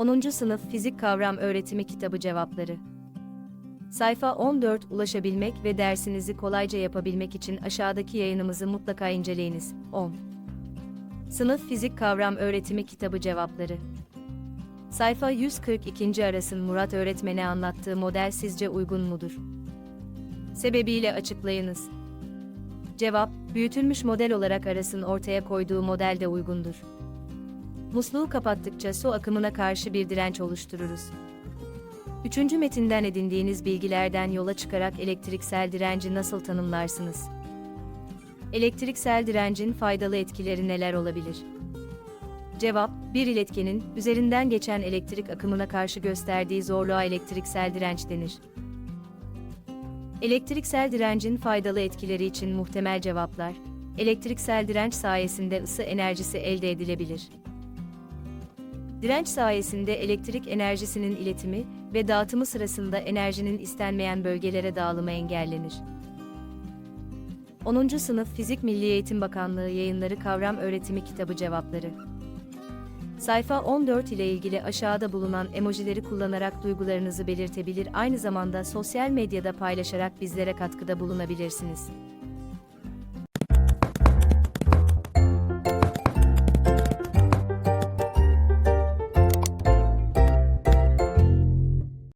10. Sınıf Fizik Kavram Öğretimi Kitabı Cevapları Sayfa 14 Ulaşabilmek ve dersinizi kolayca yapabilmek için aşağıdaki yayınımızı mutlaka inceleyiniz. 10. Sınıf Fizik Kavram Öğretimi Kitabı Cevapları Sayfa 142. Aras'ın Murat öğretmene anlattığı model sizce uygun mudur? Sebebiyle açıklayınız. Cevap, büyütülmüş model olarak Aras'ın ortaya koyduğu model de uygundur. Musluğu kapattıkça su akımına karşı bir direnç oluştururuz. Üçüncü metinden edindiğiniz bilgilerden yola çıkarak elektriksel direnci nasıl tanımlarsınız? Elektriksel direncin faydalı etkileri neler olabilir? Cevap, bir iletkenin üzerinden geçen elektrik akımına karşı gösterdiği zorluğa elektriksel direnç denir. Elektriksel direncin faydalı etkileri için muhtemel cevaplar, elektriksel direnç sayesinde ısı enerjisi elde edilebilir. Direnç sayesinde elektrik enerjisinin iletimi ve dağıtımı sırasında enerjinin istenmeyen bölgelere dağılımı engellenir. 10. Sınıf Fizik Milli Eğitim Bakanlığı Yayınları Kavram Öğretimi Kitabı Cevapları Sayfa 14 ile ilgili aşağıda bulunan emojileri kullanarak duygularınızı belirtebilir aynı zamanda sosyal medyada paylaşarak bizlere katkıda bulunabilirsiniz.